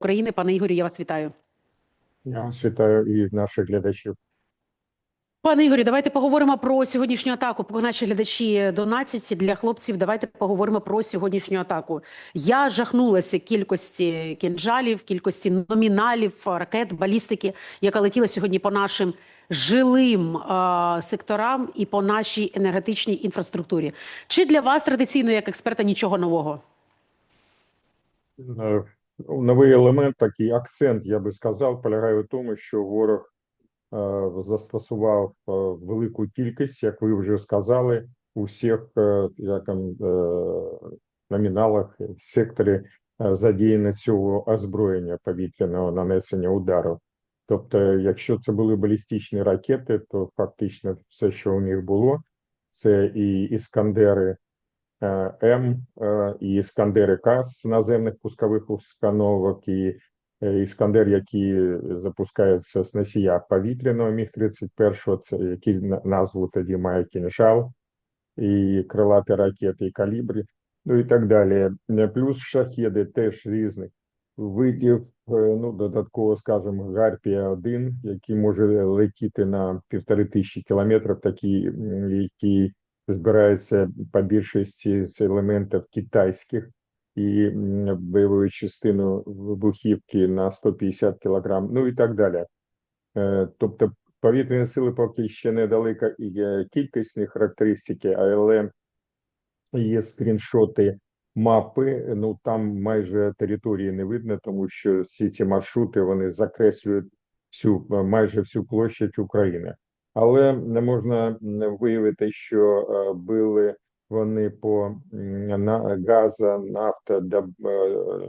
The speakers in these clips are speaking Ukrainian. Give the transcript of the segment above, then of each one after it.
України. Пане Ігорю, я вас вітаю. Я вас вітаю і наших глядачів. Пане Ігорю, давайте поговоримо про сьогоднішню атаку. Поки наші глядачі донатять для хлопців. Давайте поговоримо про сьогоднішню атаку. Я жахнулася кількості кінжалів, кількості номіналів, ракет, балістики, яка летіла сьогодні по нашим жилим е, секторам і по нашій енергетичній інфраструктурі. Чи для вас традиційно, як експерта, нічого нового? Е, Новий елемент, такий акцент, я би сказав, полягає в тому, що ворог е, застосував е, велику кількість, як ви вже сказали, у всіх е, як, номіналах в секторі задіяно цього озброєння повітряного нанесення удару. Тобто, якщо це були балістичні ракети, то фактично все, що у них було, це і іскандери М, е, і Іскандери К з наземних пускових установок, і е, Іскандер, які запускаються з носія повітряного Міг-31, це які на- назву тоді має кінжал, і крилаті ракети, і калібри, ну і так далі. Е, Плюс шахеди теж різних видів, е, ну додатково, скажімо, Гарпія-1, який може летіти на півтори тисячі кілометрів, такий, м, який збирається по більшості з елементів китайських і м, бойовою частину вибухівки на 150 кілограм, ну і так далі. Е, Тобто повітряні сили поки ще недалеко і е, кількісні характеристики, але є скріншоти мапи. Ну там майже території не видно, тому що всі ці маршрути вони закреслюють всю майже всю площадь України. Але не можна виявити, що е, били вони по на газа, нафта е,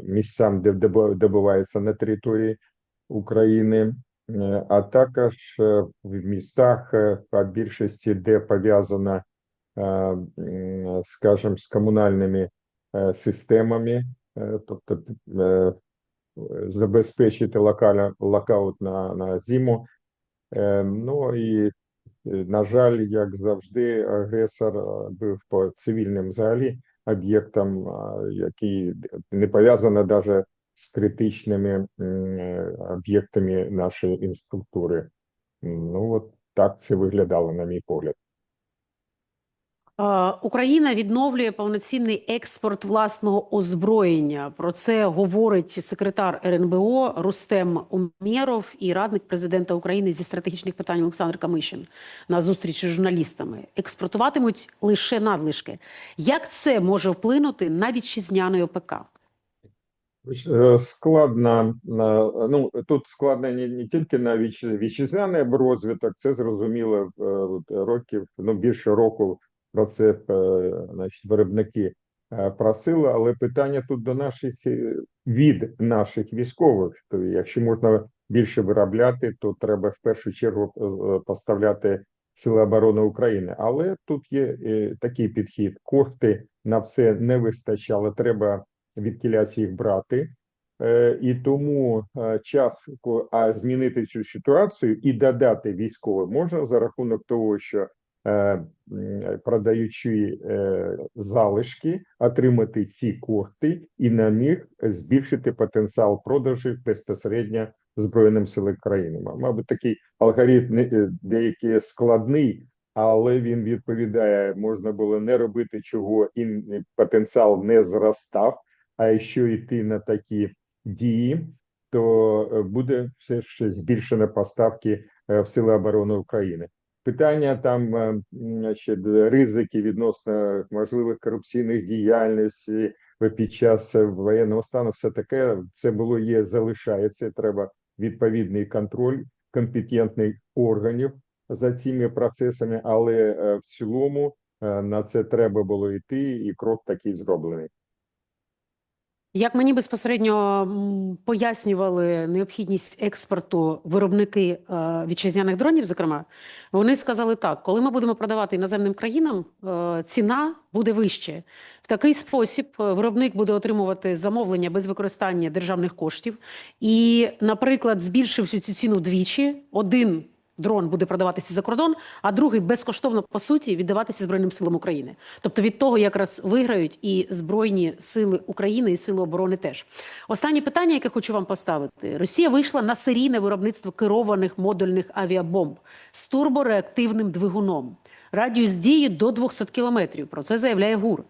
місцям, де добу- добувається на території України, е, а також в містах, по більшості, де пов'язана, скажімо, з комунальними системами, тобто забезпечити локаля, локаут на, на зиму. Е, Ну і е, на жаль, як завжди, агресор був по цивільним взагалі об'єктам, е, які не пов'язані навіть з критичними е, об'єктами нашої інструктури. Ну от так це виглядало, на мій погляд. Е, Україна відновлює повноцінний експорт власного озброєння. Про це говорить секретар РНБО Рустем Умєров і радник президента України зі стратегічних питань Олександр Камишин на зустрічі з журналістами. Експортуватимуть лише надлишки. Як це може вплинути на вітчизняний ОПК? Е, Складно, на- ну тут складно не, не тільки на вітчизняний розвиток, це зрозуміло е, років, ну більше року про це е, значить, виробники е, просили, але питання тут до наших е, від наших військових. То якщо можна більше виробляти, то треба в першу чергу поставляти Сили оборони України. Але тут є такий підхід: кошти на все не вистачало, треба відкілясь їх брати. І тому час а змінити цю ситуацію і додати військовим можна за рахунок того, що продаючи е, залишки, отримати ці кошти і на них збільшити потенціал продажів безпосередньо Збройним силам країни. Мабуть, такий алгоритм е, деякий складний, але він відповідає: можна було не робити чого, і потенціал не зростав. А якщо йти на такі дії, то е, буде все ще збільшено поставки е, в Сили оборони України. Питання там е, значить, ризики відносно можливих корупційних діяльностей е, під час е, воєнного стану, все таке це було є, залишається. Треба відповідний контроль компетентних органів за цими процесами, але в цілому на це треба було йти, і крок такий зроблений. Як мені безпосередньо пояснювали необхідність експорту виробники е, вітчизняних дронів, зокрема, вони сказали так: коли ми будемо продавати іноземним країнам, е, ціна буде вище. В такий спосіб е, виробник буде отримувати замовлення без використання державних коштів. І, наприклад, збільшивши цю ціну вдвічі, один дрон буде продаватися за кордон, а другий безкоштовно по суті віддаватися Збройним силам України. Тобто від того якраз виграють і Збройні сили України, і сили оборони теж. Останнє питання, яке хочу вам поставити: Росія вийшла на серійне виробництво керованих модульних авіабомб з турбореактивним двигуном. Радіус дії до 200 кілометрів. Про це заявляє ГУР.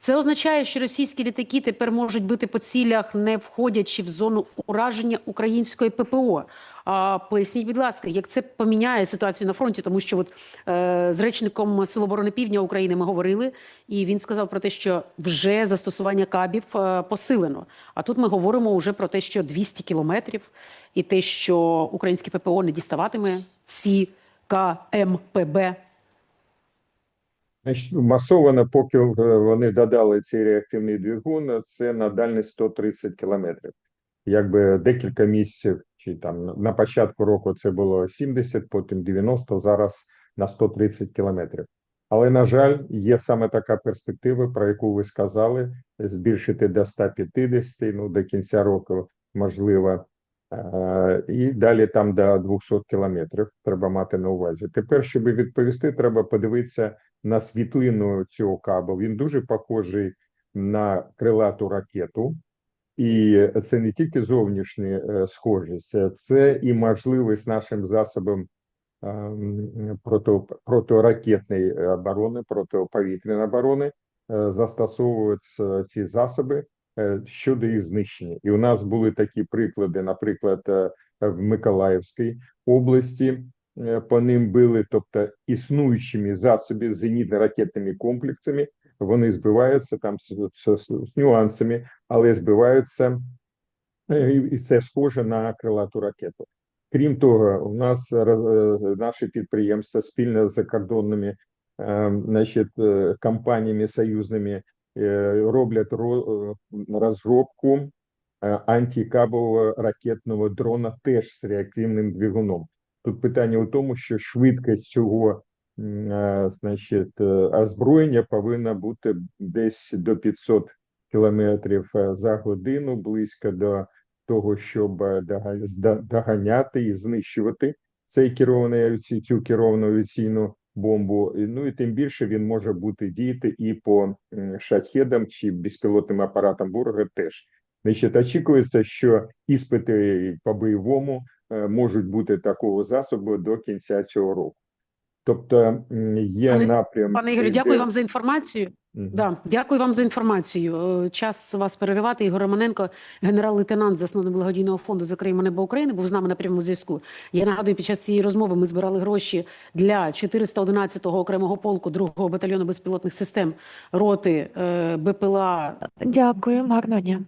Це означає, що російські літаки тепер можуть бити по цілях, не входячи в зону ураження української ППО. А поясніть, будь ласка, як це поміняє ситуацію на фронті? Тому що от е, з речником Сил оборони Півдня України ми говорили, і він сказав про те, що вже застосування кабів е, посилено. А тут ми говоримо вже про те, що 200 кілометрів, і те, що українське ППО не діставатиме ці КМПБ. Значить, масовано, поки е, вони додали цей реактивний двигун, це на дальність 130 кілометрів. Якби декілька місяців, чи там на початку року це було 70, потім 90, зараз на 130 кілометрів. Але, на жаль, є саме така перспектива, про яку ви сказали, збільшити до 150, ну, до кінця року, можливо, Е, і далі там до 200 кілометрів треба мати на увазі. Тепер, щоб відповісти, треба подивитися на світлину цього кабу. Він дуже похожий на крилату ракету, і це не тільки зовнішня е, схожість, це і можливість нашим засобам проти, протиракетної оборони, протиповітряної оборони е, застосовувати ці засоби е, щодо їх знищення. І у нас були такі приклади, наприклад, е, в Миколаївській області е, по ним били, тобто існуючими засобами зенітно-ракетними комплексами, вони збиваються там з, з, з нюансами, але збиваються, е, і це схоже на крилату ракету. Крім того, у нас е, наші підприємства спільно з закордонними е, значить, е, компаніями союзними е, роблять ро- е, розробку е, антикабового ракетного дрона теж з реактивним двигуном. Тут питання у тому, що швидкість цього е, значить, е, озброєння повинна бути десь до 500 кілометрів е, за годину, близько до того, щоб доганяти і знищувати цей керований цю керовану авіаційну бомбу. Ну і тим більше він може бути діяти і по шахедам чи безпілотним апаратам ворога теж. Значить, очікується, що іспити по бойовому можуть бути такого засобу до кінця цього року. Тобто є Пане- напрям. Пане Ігорю, дякую вам за інформацію. Мгм. Да, дякую вам за інформацію. Е, Час вас переривати. Ігор Романенко, генерал-лейтенант, засновник благодійного фонду «Закриємо небо України, був з нами на прямому зв'язку. Я нагадую, під час цієї розмови ми збирали гроші для 411-го окремого полку 2-го батальйону безпілотних систем роти е, БПЛА Дякую, гарного дня.